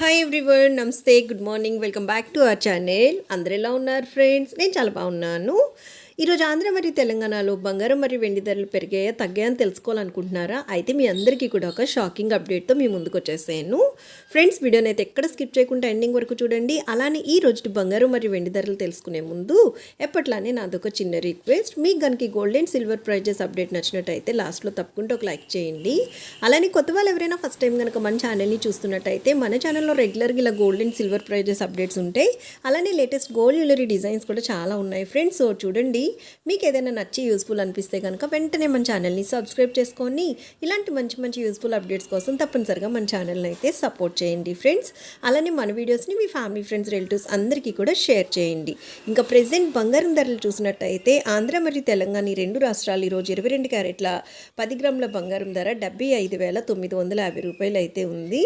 Hi everyone నమస్తే good morning welcome back to our channel అందరు ఎలా ఉన్నారు ఫ్రెండ్స్ నేను చాలా బాగున్నాను. ఈరోజు ఆంధ్ర మరియు తెలంగాణలో బంగారం మరియు వెండి ధరలు పెరిగాయా తగ్గాయని తెలుసుకోవాలనుకుంటున్నారా? అయితే మీ అందరికీ కూడా ఒక షాకింగ్ అప్డేట్తో మీ ముందుకు వచ్చేసాను ఫ్రెండ్స్ వీడియోని అయితే ఎక్కడ స్కిప్ చేయకుండా ఎండింగ్ వరకు చూడండి. అలానే ఈ రోజు బంగారం మరియు వెండి ధరలు తెలుసుకునే ముందు ఎప్పట్లానే నాదొక చిన్న రిక్వెస్ట్. మీకు కనుక gold and silver prizes update నచ్చినట్టయితే లాస్ట్లో తప్పకుండా ఒక లైక్ చేయండి. అలానే కొత్త వాళ్ళు ఎవరైనా ఫస్ట్ టైం కనుక మన ఛానల్ని చూస్తున్నట్టయితే మన ఛానల్లో రెగ్యులర్గా ఇలా gold and silver prizes updates ఉంటాయి. అలానే లేటెస్ట్ గోల్డ్ జ్యువెలరీ డిజైన్స్ కూడా చాలా ఉన్నాయి. ఫ్రెండ్స్ సో చూడండి. మీకు ఏదైనా నచ్చి యూస్ఫుల్ అనిపిస్తే కనుక వెంటనే మన ఛానల్ని సబ్స్క్రైబ్ చేసుకొని ఇలాంటి మంచి మంచి యూస్ఫుల్ అప్డేట్స్ కోసం తప్పనిసరిగా మన ఛానల్ని అయితే సపోర్ట్ చేయండి ఫ్రెండ్స్. అలానే మన వీడియోస్ని మీ ఫ్యామిలీ ఫ్రెండ్స్ రిలేటివ్స్ అందరికీ కూడా షేర్ చేయండి. ఇంకా ప్రజెంట్ బంగారం ధరలు చూసినట్టయితే ఆంధ్ర మరియు తెలంగాణ ఈ రెండు రాష్ట్రాలు ఈరోజు ఇరవై రెండు క్యారెట్ల పది గ్రాముల బంగారం ధర డెబ్బై ఐదు వేల తొమ్మిది వందల యాభై రూపాయలు అయితే ఉంది.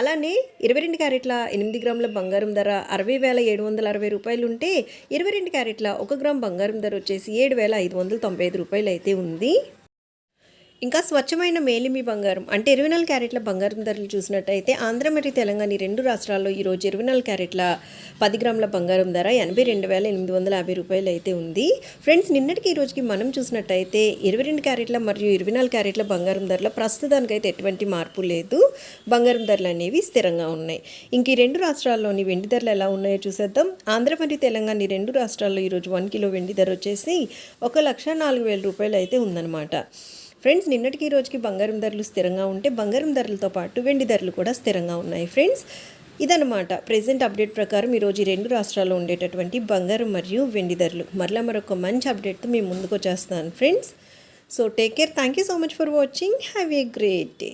అలానే ఇరవై రెండు క్యారెట్ల ఎనిమిది గ్రాముల బంగారం ధర అరవై వేల ఏడు వందల అరవై రూపాయలు ఉంటే ఇరవై రెండు క్యారెట్ల ఒక గ్రామ్ బంగారం ధర వచ్చేసి ఏడు వేల ఐదు వందల తొంభై ఐదు రూపాయలు అయితే ఉంది. ఇంకా స్వచ్ఛమైన మేలిమి బంగారం. అంటే ఇరవై నాలుగు క్యారెట్ల బంగారం ధరలు చూసినట్టయితే ఆంధ్ర మరియు తెలంగాణ ఈ రెండు రాష్ట్రాల్లో ఈరోజు ఇరవై నాలుగు క్యారెట్ల పది గ్రాముల బంగారం ధర ఎనభై రెండు వేల ఎనిమిది వందల యాభై రూపాయలు అయితే ఉంది. ఫ్రెండ్స్ నిన్నటికి ఈ రోజుకి మనం చూసినట్టయితే ఇరవై రెండు క్యారెట్ల మరియు ఇరవై నాలుగు క్యారెట్ల బంగారం ధరల ప్రస్తుతానికైతే ఎటువంటి మార్పు లేదు. బంగారం ధరలు అనేవి స్థిరంగా ఉన్నాయి. ఇంక ఈ రెండు రాష్ట్రాల్లోని వెండి ధరలు ఎలా ఉన్నాయో చూసేద్దాం. ఆంధ్ర మరియు తెలంగాణ ఈ రెండు రాష్ట్రాల్లో ఈరోజు వన్ కిలో వెండి ధర వచ్చేసి ఒక లక్ష నాలుగు వేల రూపాయలు అయితే ఉందన్నమాట. ఫ్రెండ్స్ నిన్నటికి ఈ రోజుకి బంగారం ధరలు స్థిరంగా ఉంటే బంగారం ధరలతో పాటు వెండి ధరలు కూడా స్థిరంగా ఉన్నాయి ఫ్రెండ్స్. ఇదనమాట ప్రెసెంట్ అప్డేట్ ప్రకారం ఈరోజు ఈ రెండు రాష్ట్రాల్లో ఉండేటటువంటి బంగారం మరియు వెండి ధరలు. మరలా మరొక మంచి అప్డేట్తో మేము ముందుకు వచ్చేస్తాను friends. So take care thank you so much for watching have a great day